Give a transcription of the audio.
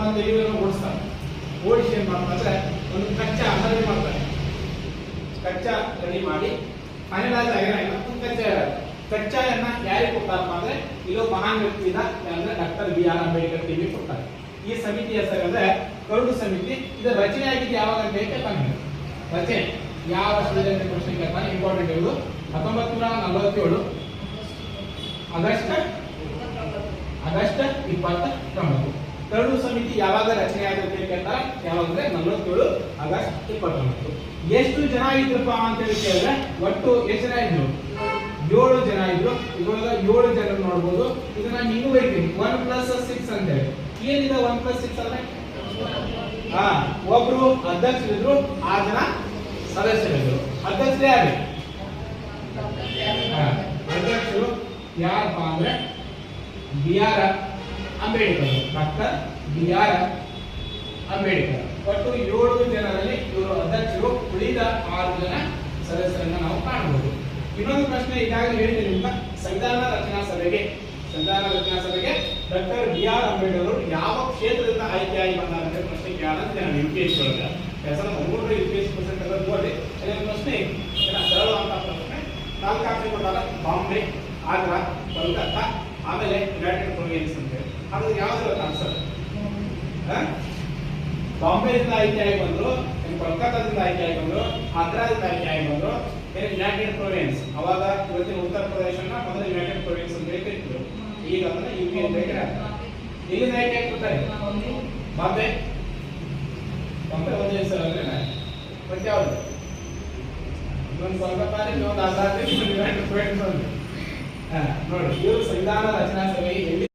ಮತ್ತೆ ಇವೆಲ್ಲ ಓಡಿಸ್ತಾರೆ. ಓಡಿಸಿ ಏನ್ ಮಾಡ್ತಾರೆ? ಒಂದು ಕಚ್ಚಾ ರೆಡಿ ಮಾಡ್ತಾರೆ. ಕಚ್ಚಾ ರೆಡಿ ಮಾಡಿ ಫೈನಲೈಸ್ ಆಗಿರೋ ಒಂದು ಕಚ್ಚಾ ಕಚ್ಚಾಯನ್ನ ಯಾರಿಗೆ ಕೊಡ್ತಾರಪ್ಪ ಅಂದ್ರೆ ಇಲ್ಲೋ ಮಹಾನ್ ವ್ಯಕ್ತಿ ಇದ ಅಂದ್ರೆ doctor B R Ambedkar TV ಕೊಡ್ತಾರೆ. ಈ ಸಮಿತಿ ಹೆಸರಂದ್ರೆ ಕರುಡು ಸಮಿತಿ. ಇದು ರಚನೆ ಆಗಿದ್ದು ಯಾವಾಗ ಅಂತ ಕೇಳ್ತಾನೆ ರಚನೆ. ಯಾವ ವರ್ಷದಲ್ಲಿ ಅಂತ ಪ್ರಶ್ನೆ ಕೇಳ್ತಾನೆ ಇಂಪಾರ್ಟೆಂಟ್ ಇವರು ಹತ್ತೊಂಬತ್ತು ನೂರ ನಲವತ್ತೇಳು. ಆಗಸ್ಟ್? ಆಗಸ್ಟ್ ಇಪ್ಪತ್ತೊಂಬತ್ತು. ಕರಡು ಸಮಿತಿ ಯಾವಾಗ ರಚನೆ ಅಂತ ಕೇಳ್ತಾರೆ ಯಾವಾಗ ಅಂದ್ರೆ ನಲವತ್ತೇಳು ಆಗಸ್ಟ್ ಇಪ್ಪತ್ತೊಂಬತ್ತು ಎಷ್ಟು ಜನ ಇದ್ರಪ್ಪ ಅಂತ ಹೇಳಿ ಕೇಳಿದ್ರೆ ಒಟ್ಟು ಎಷ್ಟು ಜನ ಇದ್ರು? ಏಳು ಜನ ಇದ್ರು. ಇವಾಗ ಏಳು ಜನ ನೋಡ್ಬೋದು. ಇದನ್ನ ನೀವು ಬರೀತೀನಿ ಒನ್ ಪ್ಲಸ್ ಸಿಕ್ಸ್ ಅಂತ ಹೇಳಿ. ಏನಿದೆ ಒನ್ ಪ್ಲಸ್ ಸಿಕ್ಸ್ ಅಂದ್ರೆ? ಹಾ, ಒಬ್ರು ಅಧ್ಯಕ್ಷರಿದ್ರು, ಆ ಜನ ಸದಸ್ಯರಿದ್ರು. ಅಧ್ಯಕ್ಷರು ಯಾರು? ಅಧ್ಯಕ್ಷರು ಯಾರಪ್ಪ ಅಂದ್ರೆ B R Ambedkar. Doctor B R Ambedkar. ಒಟ್ಟು ಏಳು ಜನರಲ್ಲಿ ಇವರು ಅಧ್ಯಕ್ಷರು, ಉಳಿದ ಆರು ಜನ ಸದಸ್ಯರನ್ನ ನಾವು ಕಾಣಬಹುದು. ಇನ್ನೊಂದು ಪ್ರಶ್ನೆ ಈಗಾಗಲೇ ಹೇಳಿದ್ರಿಂದ ಸಂವಿಧಾನ ರಚನಾ ಸಭೆಗೆ. ಸಂವಿಧಾನ ರಚನಾ ಸಭೆಗೆ ಡಾಕ್ಟರ್ ಬಿ ಆರ್ ಅಂಬೇಡ್ಕರ್ ಅವರು ಯಾವ ಕ್ಷೇತ್ರದಿಂದ ಆಯ್ಕೆಯಾಗಿ ಬಂದಾರ ಅಂತ ಪ್ರಶ್ನೆ ಕೇಳಂತ ನಾನು ಯು ಪಿ ಎಸ್ ಒಳಗೆ. ಎರಡ್ ಸಾವಿರದ ಯು ಪಿ ಎಸ್ ಪರ್ಸೆಂಟ್ ನೋಡಿ ಪ್ರಶ್ನೆ ಏನ ಸರಳವಾದ ಪ್ರಶ್ನೆ. ನಾಲ್ಕು ಬಾಂಬೆ, ಆಗ್ರಾ, ಕೋಲ್ಕತ್ತಾ, ಆಮೇಲೆ ಯುನೈಟೆಡ್ ಪ್ರೊವಿನ್ಸ್ ಅಂತ ಹೇಳಿ ಅದು ಯಾವ್ದು ಬಾಂಬೆಯಿಂದ ಆಯ್ಕೆ ಆಗಿ ಬಂದ್ರು ಕೋಲ್ಕತ್ತಾದಿಂದ ಆಯ್ಕೆ ಆಗಿ ಬಂದ್ರು ಆಗ್ರಾದಿಂದ ಆಗಿ ಬಂದ್ರು ಏನ್ ಯುನೈಟೆಡ್ ಪ್ರೊವಿನ್ಸ್ ಅವಾಗ ಇವತ್ತಿನ ಉತ್ತರ ಪ್ರದೇಶನ ಮೊದಲು ಯುನೈಟೆಡ್ ಪ್ರೊವಿನ್ಸ್ ಅಂತ ಹೇಳಿ ಈಗ ಅದನ್ನ ಯು ಪಿ ಅಂತ ಕರೀತಾರೆ. ಇಲ್ಲಿಂದ ಆಯ್ಕೆ ಆಗ್ತಾರೆ ಬಾಂಬೆ ಬಾಂಬೆ ಒಂದೇ ಹೆಸರು ಅಂದ್ರೆ ಮತ್ತೆ ಯಾವ್ದು? ಇನ್ನೊಂದು ಕೋಲ್ಕತ್ತಾ ಆಗ್ರಾ ಇನ್ನೊಂದು ಯುನೈಟೆಡ್ ಪ್ರೊವಿನ್ಸ್ ಅಂದ್ರೆ ನೋಡಿ, ಇವರು ಸಂವಿಧಾನ ರಚನಾ ಎಲ್ಲಿ